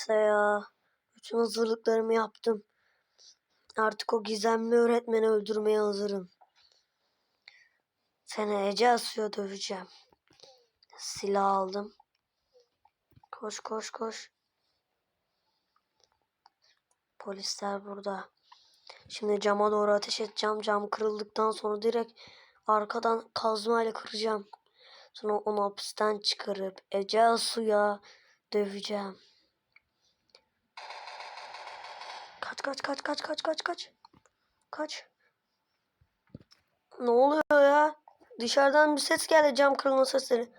İşte ya. Bütün hazırlıklarımı yaptım. Artık o gizemli öğretmeni öldürmeye hazırım. Seni Ece Asıyor döveceğim. Silah aldım. Koş koş koş. Polisler burada. Şimdi cama doğru ateş edeceğim. Cam kırıldıktan sonra direkt arkadan kazmayla kıracağım. Sonra onu hapisten çıkarıp Ece Asu'ya döveceğim. Kaç kaç kaç kaç kaç kaç kaç. Kaç. Ne oluyor ya? Dışarıdan bir ses geldi cam kırılma sesleri.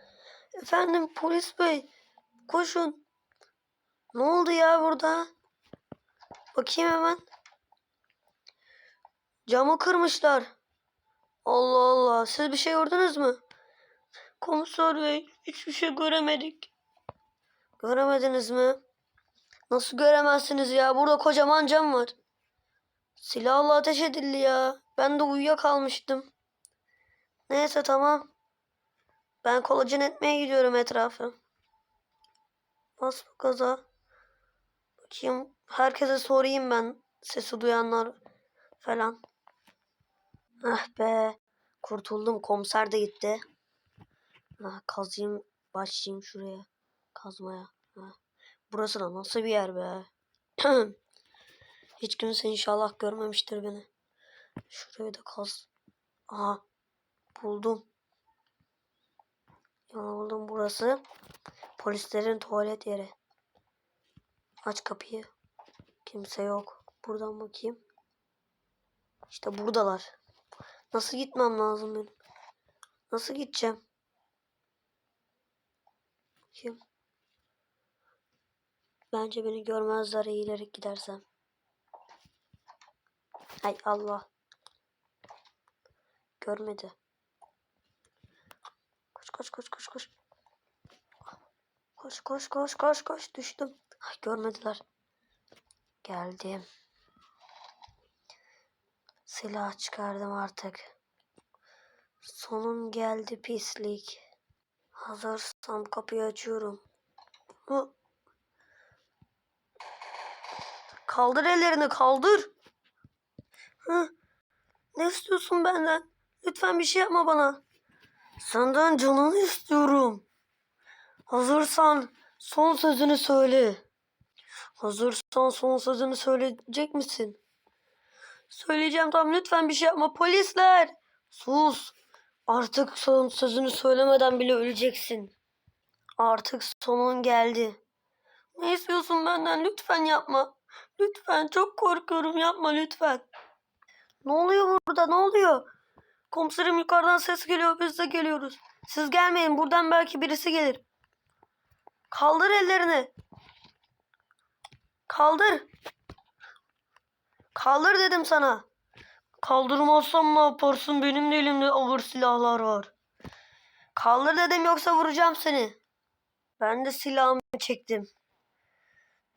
Efendim polis bey koşun. Ne oldu ya burada? Bakayım hemen. Camı kırmışlar. Allah Allah. Siz bir şey gördünüz mü? Komiser bey hiçbir şey göremedik. Göremediniz mi? Nasıl göremezsiniz ya? Burada kocaman cam var. Silahla ateş edildi ya. Ben de uyuyakalmıştım. Neyse tamam. Ben kolajen etmeye gidiyorum etrafı. Bas bu gaza. Bakayım. Herkese sorayım ben. Sesi duyanlar falan. Ah be. Kurtuldum. Komiser de gitti. Ah, kazayım. Başlayayım şuraya. Kazmaya. Burası da nasıl bir yer be. Hiç kimse inşallah görmemiştir beni. Şurayı da kaz. Aha. Buldum. Ya buldum burası. Polislerin tuvalet yeri. Aç kapıyı. Kimse yok. Buradan bakayım. İşte buradalar. Nasıl gitmem lazım benim? Nasıl gideceğim? Bakayım. Bence beni görmezler eğilerek gidersem. Hay Allah. Görmedi. Koş koş koş koş koş. Koş koş koş koş koş düştüm. Ay görmediler. Geldim. Silah çıkardım artık. Sonun geldi pislik. Hazırsam kapıyı açıyorum. Hı. Kaldır ellerini kaldır. Hı. Ne istiyorsun benden? Lütfen bir şey yapma bana. Senden canını istiyorum. Hazırsan son sözünü söyle. Hazırsan son sözünü söyleyecek misin? Söyleyeceğim tamam lütfen bir şey yapma polisler. Sus. Artık son sözünü söylemeden bile öleceksin. Artık sonun geldi. Ne istiyorsun benden lütfen yapma. Lütfen çok korkuyorum yapma lütfen. Ne oluyor burada ne oluyor? Komiserim yukarıdan ses geliyor biz de geliyoruz. Siz gelmeyin buradan belki birisi gelir. Kaldır ellerini. Kaldır. Kaldır dedim sana. Kaldırmazsam ne yaparsın? Benim de elimde ağır silahlar var. Kaldır dedim yoksa vuracağım seni. Ben de silahımı çektim.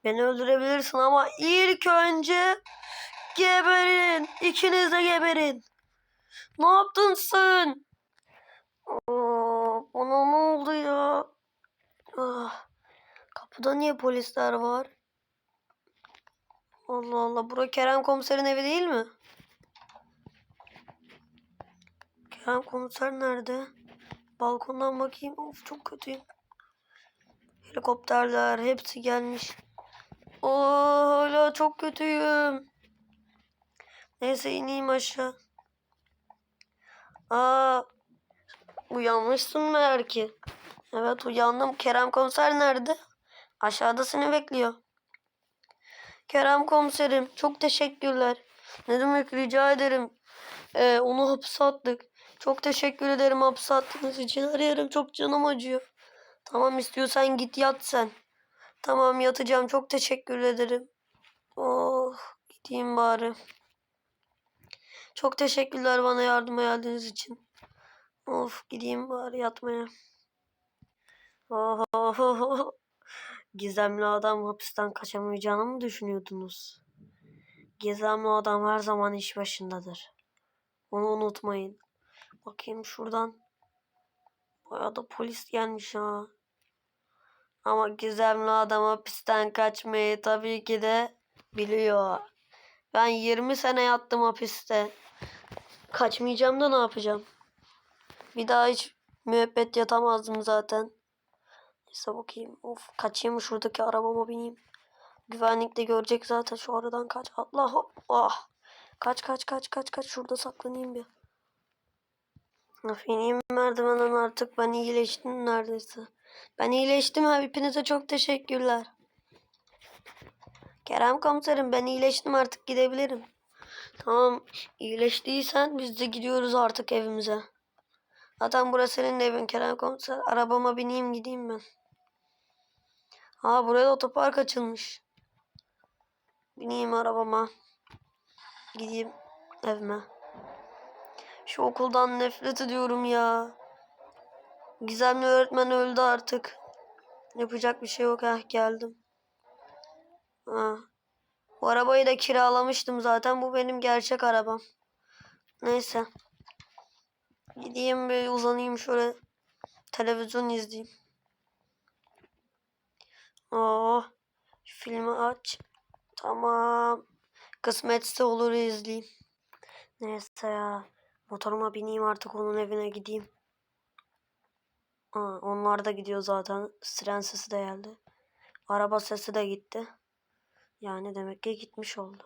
Beni öldürebilirsin ama ilk önce geberin. İkiniz de geberin. Ne yaptın sen? Aa, bana ne oldu ya? Ah, kapıda niye polisler var? Allah Allah. Bura Kerem komiserin evi değil mi? Kerem komiser nerede? Balkondan bakayım. Of çok kötüyüm. Helikopterler hepsi gelmiş. Oo, hala çok kötüyüm. Neyse ineyim aşağı. Aa, uyanmışsın belki. Evet uyandım. Kerem komiser nerede? Aşağıda seni bekliyor. Kerem komiserim çok teşekkürler. Ne demek rica ederim. Ee, onu hapse attık. Çok teşekkür ederim hapse attığınız için. Her yerim çok canım acıyor. Tamam istiyorsan git yat sen. Tamam yatacağım. Çok teşekkür ederim. Oh gideyim bari. Çok teşekkürler bana yardıma geldiğiniz için. Of gideyim bari yatmaya. Oh, Gizemli adam hapisten kaçamayacağını mı düşünüyordunuz? Gizemli adam her zaman iş başındadır. Onu unutmayın. Bakayım şuradan. Bayağı da polis gelmiş ha. Ama gizemli adam hapisten kaçmayı tabii ki de biliyor. Ben 20 sene yattım hapiste. Kaçmayacağım da ne yapacağım? Bir daha hiç müebbet yatamazdım zaten. Neyse bakayım. Of kaçayım şuradaki arabama bineyim. Güvenlik de görecek zaten şu aradan kaç. Allah hop. Ah. Kaç kaç kaç kaç kaç şurada saklanayım bir. Of ineyim merdivenden artık ben iyileştim neredeyse. Ben iyileştim abi hepinize çok teşekkürler. Kerem komiserim ben iyileştim artık gidebilirim. Tamam iyileştiysen biz de gidiyoruz artık evimize. Zaten burası senin de evin Kerem komiser. Arabama bineyim gideyim ben. Ha buraya da otopark açılmış. Bineyim arabama. Gideyim evime. Şu okuldan nefret ediyorum ya. Gizemli öğretmen öldü artık. Yapacak bir şey yok. Heh geldim. Ha. Bu arabayı da kiralamıştım zaten. Bu benim gerçek arabam. Neyse. Gideyim bir uzanayım şöyle. Televizyon izleyeyim. Oh. Filmi aç. Tamam. Kısmetse olur izleyeyim. Neyse ya. Motoruma bineyim artık onun evine gideyim. Aa, onlar da gidiyor zaten. Siren sesi de geldi. Araba sesi de gitti. Yani demek ki gitmiş oldu.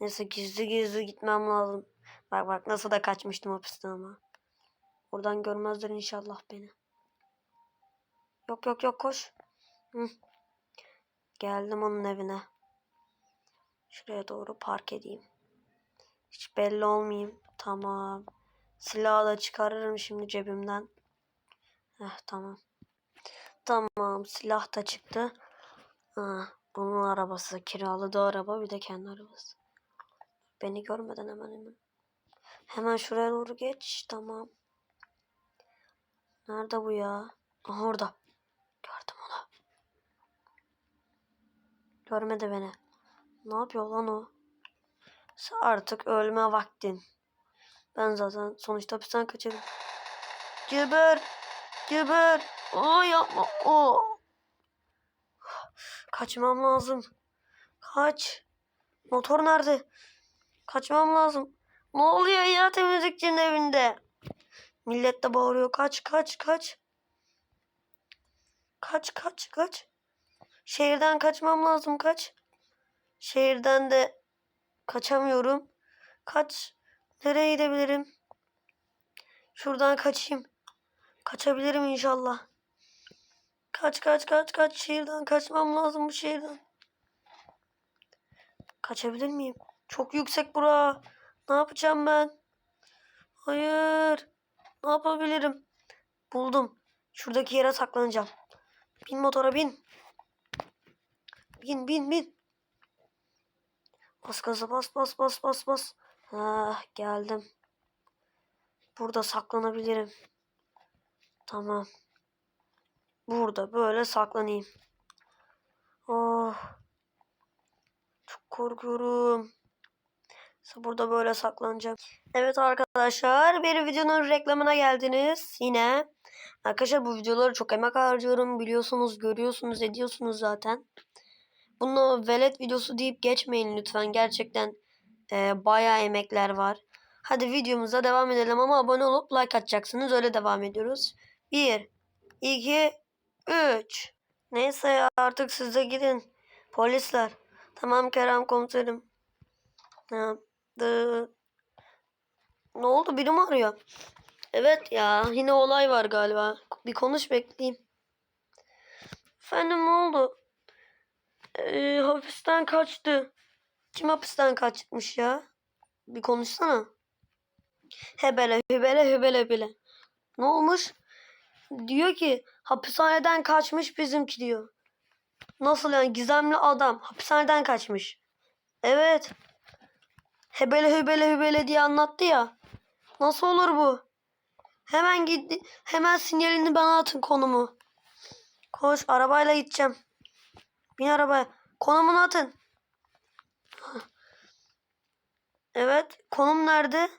Neyse gizli gizli gitmem lazım. Bak bak nasıl da kaçmıştım hapisten ama. Oradan görmezler inşallah beni. Yok yok yok koş. Hı. Geldim onun evine. Şuraya doğru park edeyim. Hiç belli olmayayım. Tamam. Silahı da çıkarırım şimdi cebimden. Heh tamam. Tamam silah da çıktı. Ha, bunun arabası kiraladığı araba bir de kendi arabası. Beni görmeden hemen hemen. Hemen şuraya doğru geç. Tamam. Nerede bu ya? Aha orada. Gördüm onu. Görmedi beni. Ne yapıyor lan o? Artık ölme vaktin. Ben zaten sonuçta hapisten kaçarım. Geber. Geber. Aa yapma. Oo. Kaçmam lazım. Kaç. Motor nerede? Kaçmam lazım. Ne oluyor ya temizlikçinin evinde? Millet de bağırıyor. Kaç kaç kaç. Kaç kaç kaç. Şehirden kaçmam lazım kaç. Şehirden de kaçamıyorum. Kaç. Nereye gidebilirim? Şuradan kaçayım. Kaçabilirim inşallah. Kaç kaç kaç kaç şehirden kaçmam lazım bu şehirden. Kaçabilir miyim? Çok yüksek bura. Ne yapacağım ben? Hayır. Ne yapabilirim? Buldum. Şuradaki yere saklanacağım. Bin motora bin. Bin bin bin. Bas gaza bas bas bas bas bas. Ah geldim. Burada saklanabilirim. Tamam. Burada böyle saklanayım. Oh. Çok korkuyorum. Burada böyle saklanacağım. Evet arkadaşlar bir videonun reklamına geldiniz yine. Arkadaşlar bu videoları çok emek harcıyorum. Biliyorsunuz, görüyorsunuz, ediyorsunuz zaten. Bunu velet videosu deyip geçmeyin lütfen. Gerçekten e, bayağı emekler var. Hadi videomuza devam edelim ama abone olup like atacaksınız. Öyle devam ediyoruz. 1, 2, 3. Neyse ya artık siz de gidin. Polisler. Tamam Kerem komiserim. Ne yaptı? Ne oldu? Biri mi arıyor? Evet ya. Yine olay var galiba. Bir konuş bekleyeyim. Efendim ne oldu? Ee, hapisten kaçtı. Kim hapisten kaçmış ya? Bir konuşsana. Hebele hebele hebele hebele. Ne olmuş? Diyor ki hapishaneden kaçmış bizimki diyor. Nasıl yani gizemli adam hapishaneden kaçmış. Evet. Hebele hebele hebele diye anlattı ya. Nasıl olur bu? Hemen gitti. Hemen sinyalini bana atın konumu. Koş arabayla gideceğim. Bin arabaya. Konumunu atın. Evet. Konum nerede?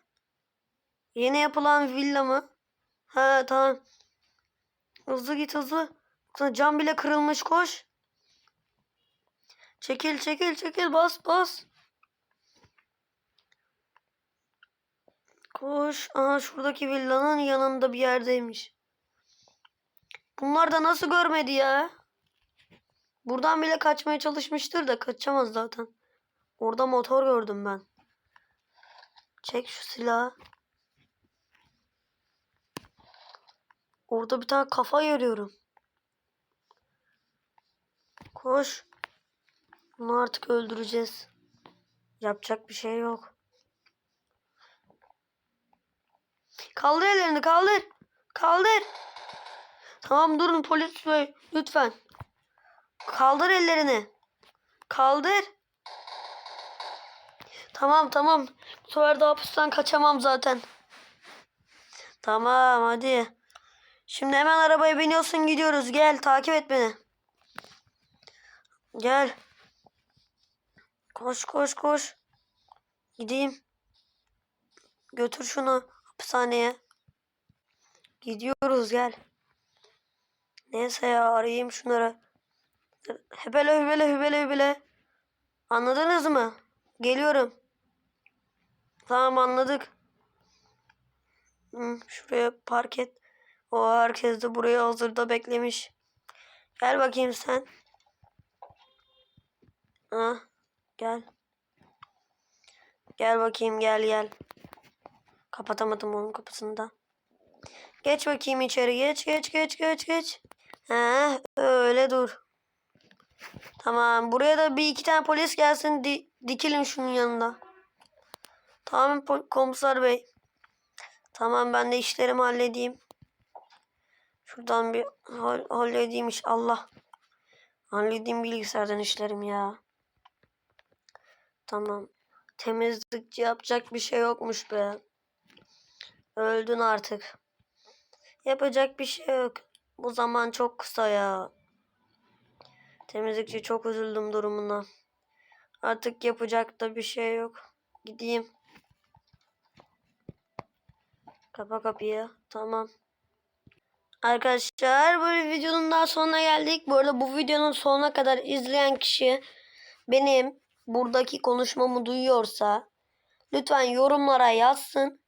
Yeni yapılan villa mı? Ha tamam. Hızlı git hızlı. Baksana cam bile kırılmış koş. Çekil çekil çekil bas bas. Koş. Aha şuradaki villanın yanında bir yerdeymiş. Bunlar da nasıl görmedi ya? Buradan bile kaçmaya çalışmıştır da kaçamaz zaten. Orada motor gördüm ben. Çek şu silahı. Orada bir tane kafa görüyorum. Koş. Bunu artık öldüreceğiz. Yapacak bir şey yok. Kaldır ellerini kaldır. Kaldır. Tamam durun polis bey lütfen. Kaldır ellerini. Kaldır. Tamam tamam. Bu sefer de hapisten kaçamam zaten. Tamam hadi. Şimdi hemen arabaya biniyorsun gidiyoruz. Gel takip et beni. Gel. Koş koş koş. Gideyim. Götür şunu hapishaneye. Gidiyoruz gel. Neyse ya arayayım şunları. Hebele hebele hebele hebele. Anladınız mı? Geliyorum. Tamam anladık. Hı, şuraya park et. O herkes de buraya hazırda beklemiş. Gel bakayım sen. Ha, gel. Gel bakayım gel gel. Kapatamadım onun kapısını da. Geç bakayım içeri geç geç geç geç geç. Ha, öyle dur. Tamam buraya da bir iki tane polis gelsin di dikilin şunun yanında. Tamam komiser bey. Tamam ben de işlerimi halledeyim. Şuradan bir hal- halledeyim iş Allah. Halledeyim bilgisayardan işlerimi ya. Tamam. Temizlikçi yapacak bir şey yokmuş be. Öldün artık. Yapacak bir şey yok. Bu zaman çok kısa ya. Temizlikçi çok üzüldüm durumuna. Artık yapacak da bir şey yok. Gideyim. Kapa kapıyı. Tamam. Arkadaşlar böyle videonun daha sonuna geldik. Bu arada bu videonun sonuna kadar izleyen kişi benim buradaki konuşmamı duyuyorsa lütfen yorumlara yazsın.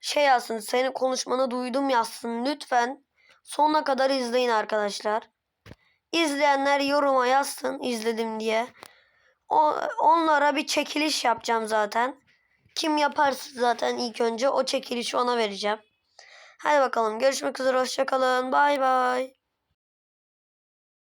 Şey yazsın senin konuşmanı duydum yazsın lütfen. Sonuna kadar izleyin arkadaşlar. İzleyenler yoruma yazsın izledim diye. O, onlara bir çekiliş yapacağım zaten. Kim yaparsa zaten ilk önce o çekilişi ona vereceğim. Hadi bakalım görüşmek üzere hoşçakalın. Bay bay.